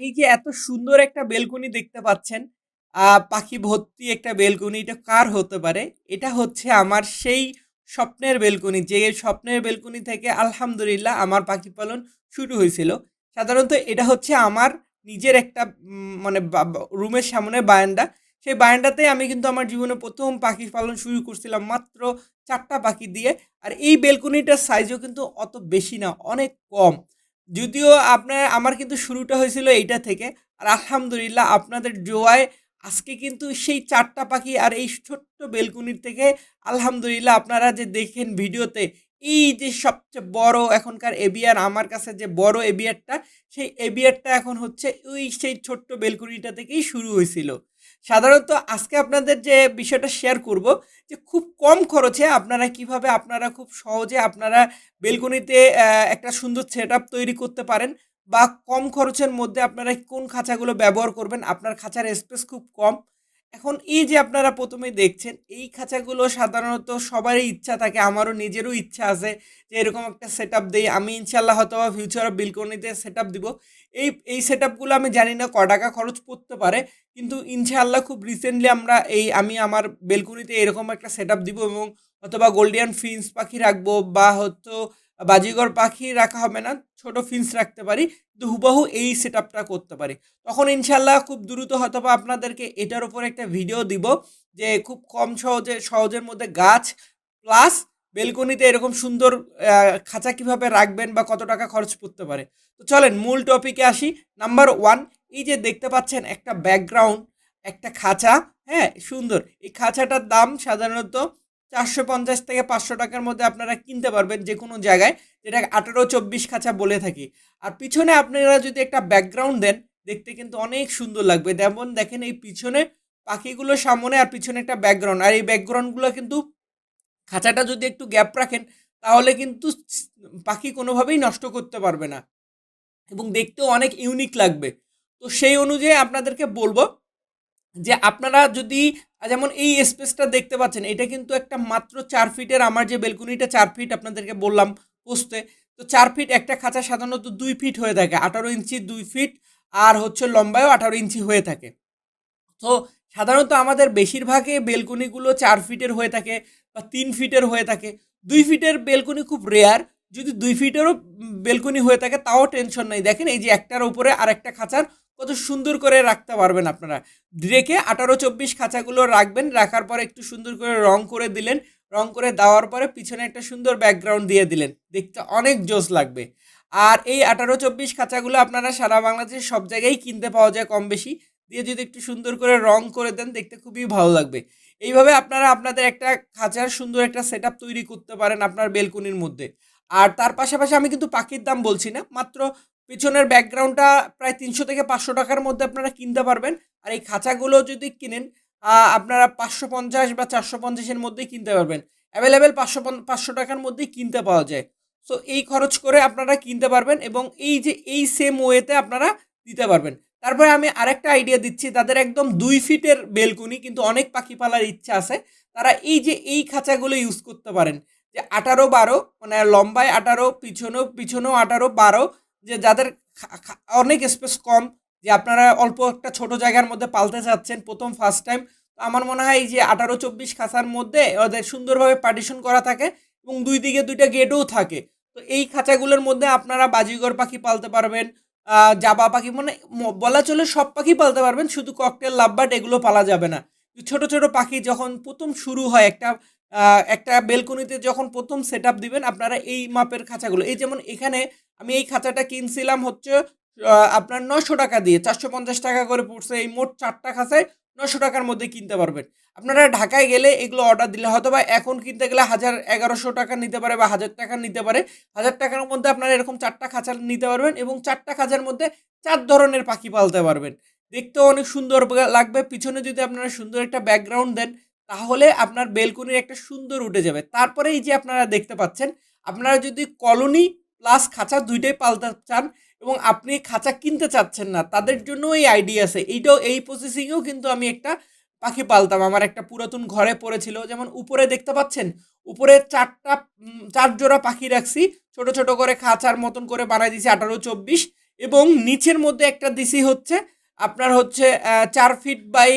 এই যে এত সুন্দর একটা বেলকনি দেখতে পাচ্ছেন পাখি ভর্তি একটা বেলকনি এটা কার হতে পারে? এটা হচ্ছে আমার সেই স্বপ্নের বেলকনি যে স্বপ্নের বেলকনি থেকে আলহামদুলিল্লাহ আমার পাখি পালন শুরু হয়েছিল। সাধারণত এটা হচ্ছে আমার নিজের একটা মানে রুমের সামনে বারান্দা। সেই বারান্দাতেই আমি কিন্তু আমার জীবনে প্রথম পাখি পালন শুরু করছিলাম মাত্র চারটা পাখি দিয়ে। আর এই বেলকনিটার সাইজও কিন্তু অত বেশি না, অনেক কম। যদিও আপনার আমার কিন্তু শুরুটা হয়েছিল এইটা থেকে। আর আলহামদুলিল্লাহ আপনাদের জোয়ায় আজকে কিন্তু সেই চারটা পাখি আর এই ছোট্ট বেলকুনির থেকে আলহামদুলিল্লাহ আপনারা যে দেখেন ভিডিওতে এই যে সবচেয়ে বড় এখনকার এবিআর আমার কাছে যে বড় এবিআরটা, সেই এবিআরটা এখন হচ্ছে ওই সেই ছোট্ট বেলকুনিটা থেকেই শুরু হয়েছিল। সাধারণত আজকে আপনাদের যে বিষয়টা শেয়ার করব, যে খুব কম খরচে আপনারা কীভাবে আপনারা খুব সহজে আপনারা বেলকনিতে একটা সুন্দর সেট তৈরি করতে পারেন বা কম খরচের মধ্যে আপনারা কোন খাঁচাগুলো ব্যবহার করবেন। আপনার খাঁচার স্পেস খুব কম। এখন এই যে আপনারা ১ম এই দেখছেন, এই খাঁচাগুলো সাধারণত সবারই ইচ্ছা থাকে, আমারও নিজেরও ইচ্ছা আছে যে এরকম একটা সেট আপ দিই আমি ইনশাল্লাহ ইনশাআল্লাহ হয়তোবা ফিউচারে বেলকনিতে সেটআপ দিব। এই এই সেটআপগুলো আমি জানি না ক টাকা খরচ পড়তে পারে। কিন্তু ইনশাআল্লাহ খুব রিসেন্টলি আমরা এই আমি আমার বেলকনিতে এরকম একটা সেটআপ দিব এবং হয়তোবা গোল্ডিয়ান ফিন্স পাখি রাখব বা হয়তো বাজিগর পাখি রাখা হবে না, ছোট ফিঞ্চ রাখতে পারি। কিন্তু হুবহু এই সেটআপটা করতে পারি। তখন ইনশাল্লাহ খুব দ্রুত হয়তোবা আপনাদেরকে এটার উপরে একটা ভিডিও দিব যে খুব কম সহজে সহজের মধ্যে গাছ প্লাস বেলকনিতে এরকম সুন্দর খাঁচা কীভাবে রাখবেন বা কত টাকা খরচ পড়তে পারে। তো চলেন মূল টপিকে আসি। নাম্বার ওয়ান এই যে দেখতে পাচ্ছেন একটা ব্যাকগ্রাউন্ড, একটা খাঁচা, হ্যাঁ? সুন্দর। এই খাঁচাটার দাম সাধারণত ৪৫০ থেকে পাঁচশো টাকার মধ্যে আপনারা কিনতে পারবেন যে কোনো জায়গায়। যেটা ১৮-২৪ খাঁচা বলে থাকি। আর পিছনে আপনারা যদি একটা ব্যাকগ্রাউন্ড দেন, দেখতে কিন্তু অনেক সুন্দর লাগবে। যেমন দেখেন এই পিছনে পাখিগুলোর সামনে আর পিছনে একটা ব্যাকগ্রাউন্ড। আর এই ব্যাকগ্রাউন্ডগুলো কিন্তু খাঁচাটা যদি একটু গ্যাপ রাখেন তাহলে কিন্তু পাখি কোনোভাবেই নষ্ট করতে পারবে না। এবং দেখতেও অনেক ইউনিক লাগবে। তো সেই অনুযায়ী আপনাদেরকে বলব যে আপনারা যদি যেমন এই স্পেসটা দেখতে পাচ্ছেন, এটা কিন্তু একটা মাত্র চার ফিটের আমার যে বেলকনিটা ৪ ফিট আপনাদেরকে বললাম পোস্টে। তো চার ফিট একটা খাঁচা সাধারণত দুই ফিট হয়ে থাকে। ১৮ ইঞ্চি দুই ফিট আর হচ্ছে লম্বায়ও ১৮ ইঞ্চি হয়ে থাকে। তো সাধারণত আমাদের বেশিরভাগই বেলকনিগুলো চার ফিটের হয়ে থাকে বা তিন ফিটের হয়ে থাকে। দুই ফিটের বেলকনি খুব রেয়ার। যদি দুই ফিটেরও বেলকনি হয়ে থাকে, তাও টেনশন নেই দেখেন এই যে একটার উপরে আরেকটা খাঁচার কত সুন্দর করে রাখতে পারবেন আপনারা। রেখে ১৮-২৪ খাঁচাগুলো রাখবেন। রাখার পরে একটু সুন্দর করে রং করে দিলেন। রং করে দেওয়ার পরে পিছনে একটা সুন্দর ব্যাকগ্রাউন্ড দিয়ে দিলেন। দেখতে অনেক জোস লাগবে। আর এই ১৮-২৪ খাঁচাগুলো আপনারা সারা বাংলাদেশের সব জায়গায় কিনতে পাওয়া যায় কম বেশি। দিয়ে যদি একটু সুন্দর করে রং করে দেন, দেখতে খুবই ভালো লাগবে। এইভাবে আপনারা আপনাদের একটা খাঁচার সুন্দর একটা সেটআপ তৈরি করতে পারেন আপনার বেলকনির মধ্যে। আর তার পাশাপাশি আমি কিন্তু পাখির দাম বলছি না। মাত্র পিছনের ব্যাকগ্রাউন্ডটা প্রায় তিনশো থেকে পাঁচশো টাকার মধ্যে আপনারা কিনতে পারবেন। আর এই খাঁচাগুলো যদি কিনেন আপনারা পাঁচশো পঞ্চাশ বা চারশো পঞ্চাশের মধ্যেই কিনতে পারবেন। অ্যাভেলেবেল পাঁচশো পন ৳৫০০ র মধ্যেই কিনতে পাওয়া যায়। সো এই খরচ করে আপনারা কিনতে পারবেন এবং এই যে, এই সেম ওয়েতে আপনারা দিতে পারবেন। তারপরে আমি আরেকটা আইডিয়া দিচ্ছি, তাদের একদম দুই ফিটের বেলকুনি কিন্তু অনেক পাখি পালার ইচ্ছা আছে। তারা এই যে, এই খাঁচাগুলো ইউজ করতে পারেন। যে ১৮-১২ মানে লম্বায় ১৮ পিছনেও পিছনেও ১৮-১২ যে যাদের অনেক স্পেস কম যে আপনারা অল্প একটা ছোট জায়গার মধ্যে পালতে চাচ্ছেন প্রথম ফার্স্ট টাইম। তো আমার মনে হয় যে ১৮-২৪ খাঁচার মধ্যে ওদের সুন্দরভাবে পার্টিশন করা থাকে এবং দুই দিকে দুইটা গেটও থাকে। তো এই খাঁচাগুলোর মধ্যে আপনারা বাজিগর পাখি পালতে পারবেন, জাবা পাখি মানে বলা চলে সব পাখি পালতে পারবেন। শুধু ককটেল, লাভবাট এগুলো পালা যাবে না। ছোট, ছোট পাখি যখন প্রথম শুরু হয় একটা একটা বেলকনিতে যখন ১ম সেটআপ দিবেন, আপনারা এই মাপের খাঁচাগুলো, এই যেমন এখানে আমি এই খাঁচাটা কিনছিলাম হচ্ছে আপনার ৳৯০০ দিয়ে। ৳৪৫০ করে পড়ছে। এই মোট ৪ টা খাঁচায় ৳৯০০ র মধ্যে কিনতে পারবেন। আপনারা ঢাকায় গেলে এগুলো অর্ডার দিলে হয়তোবা এখন কিনতে গেলে ৳১০০০ ৳১১০০ নিতে পারে বা ৳১০০০ নিতে পারে। ৳১০০০ র মধ্যে আপনারা এরকম ৪ টা খাঁচা নিতে পারবেন এবং ৪ টা খাঁচার মধ্যে ৪ ধরনের পাখি পালতে পারবেন। দেখতেও অনেক সুন্দর লাগবে। পিছনে যদি আপনারা সুন্দর একটা ব্যাকগ্রাউন্ড দেন তাহলে আপনার বেলকনির একটা সুন্দর উঠে যাবে। তারপরে এই যে আপনারা দেখতে পাচ্ছেন, আপনারা যদি কলোনি প্লাস খাঁচা ২ টাই পালতে চান এবং আপনি খাঁচা কিনতে চাচ্ছেন না তাদের জন্য এই আইডিয়া আছে। এইটাও এই প্রসেসিংয়েও কিন্তু আমি একটা পাখি পালতাম। আমার একটা পুরাতন ঘরে পড়েছিল। যেমন উপরে দেখতে পাচ্ছেন? উপরে ৪ টা উম ৪ জোড়া পাখি রাখছি। ছোট, ছোট করে খাঁচার মতন করে বানায় দিছি ১৮-২৪ এবং নিচের মধ্যে একটা দিছি হচ্ছে আপনার হচ্ছে চার ফিট বাই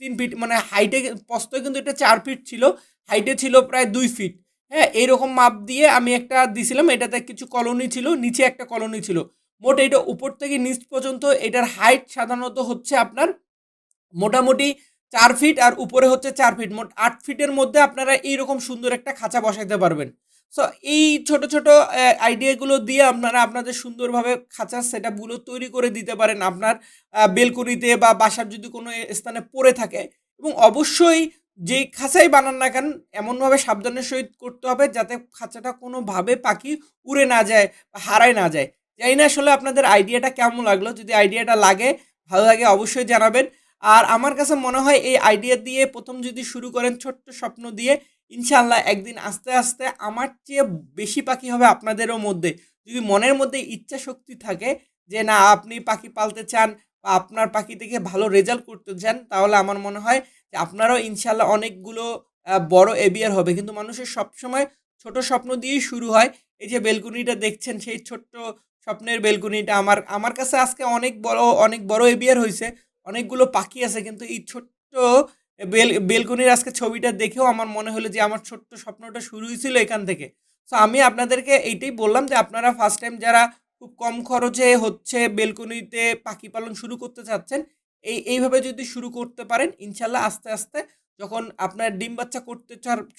তিন ফিট মানে হাইটে প্রস্ত কিন্তু এটা চার ফিট ছিল হাইটে ছিল প্রায় দুই ফিট হ্যাঁ এইরকম মাপ দিয়ে আমি একটা দিছিলাম, এটাতে কিছু কলোনি ছিল, নিচে একটা কলোনি ছিল। মোট এটা উপর থেকে নিচ পর্যন্ত এটার হাইট সাধারণত হচ্ছে আপনার মোটামুটি চার ফিট আর উপরে হচ্ছে চার ফিট মোট আট ফিটের মধ্যে আপনারা এইরকম সুন্দর একটা খাঁচা বসাইতে পারবেন। সো এই ছোট ছোট আইডিয়াগুলো দিয়ে আপনারা আপনাদের সুন্দরভাবে খাঁচার সেট আপগুলো তৈরি করে দিতে পারেন আপনার বেলকনিতে বা বাসার যদি কোনো স্থানে পড়ে থাকে। এবং অবশ্যই যে খাঁচাই বানান না কেন, এমনভাবে সাবধানের সহিত করতে হবে যাতে খাঁচাটা কোনোভাবে পাখি উড়ে না যায় বা হারায় না যায়। জানি না আসলে আপনাদের আইডিয়াটা কেমন লাগল। যদি আইডিয়াটা লাগে, ভালো লাগে অবশ্যই জানাবেন। আর আমার কাছে মনে হয় এই আইডিয়া দিয়ে প্রথম যদি শুরু করেন, ছোট্ট স্বপ্ন দিয়ে ইনশাল্লাহ একদিন আস্তে আস্তে আমার চেয়ে বেশি পাখি হবে আপনাদেরও মধ্যে। যদি মনের মধ্যে ইচ্ছা শক্তি থাকে যে না, আপনি পাখি পালতে চান বা আপনার পাখি থেকে ভালো রেজাল্ট করতে চান, তাহলে আমার মনে হয় যে আপনারাও ইনশাল্লাহ অনেকগুলো বড় এবিয়ার হবে। কিন্তু মানুষের সবসময় ছোট স্বপ্ন দিয়েই শুরু হয়। এই যে বেলকুনিটা দেখছেন, সেই ছোট্ট স্বপ্নের বেলকুনিটা আমার আমার কাছে আজকে অনেক বড় অনেক বড় এবিয়ার হয়েছে অনেকগুলো পাখি আছে, কিন্তু এই ছোট্ট বেল, বেলকনির আজকে ছবিটা দেখেও আমার মনে হলো যে আমার ছোট্ট স্বপ্নটা শুরু হয়েছিল এখান থেকে। সো আমি আপনাদেরকে এইটাই বললাম যে আপনারা ফার্স্ট টাইম যারা খুব কম খরচে হচ্ছে বেলকনিতে পাখি পালন শুরু করতে চাচ্ছেন, এই, এইভাবে যদি শুরু করতে পারেন, ইনশাল্লাহ আস্তে আস্তে যখন আপনার ডিম বাচ্চা করতে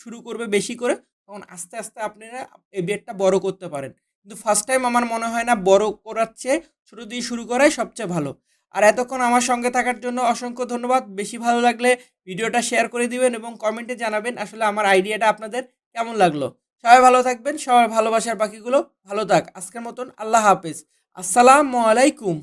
শুরু করবে বেশি করে, তখন আস্তে আস্তে আপনারা এই বেডটা বড় করতে পারেন। কিন্তু ফার্স্ট টাইম আমার মনে হয় না বড় করার চেয়ে ছোটো দিয়ে শুরু করাই সবচেয়ে ভালো। আর এতক্ষণ আমার সঙ্গে থাকার জন্য অসংখ্য ধন্যবাদ। বেশি ভালো লাগলে ভিডিওটা শেয়ার করে দিবেন এবং কমেন্টে জানাবেন আসলে আমার আইডিয়াটা আপনাদের কেমন লাগল। সবাই ভালো থাকবেন, সবার ভালোবাসার পাখিগুলো ভালো থাক। আজকের মতন আল্লাহ হাফেজ। আসসালামু আলাইকুম।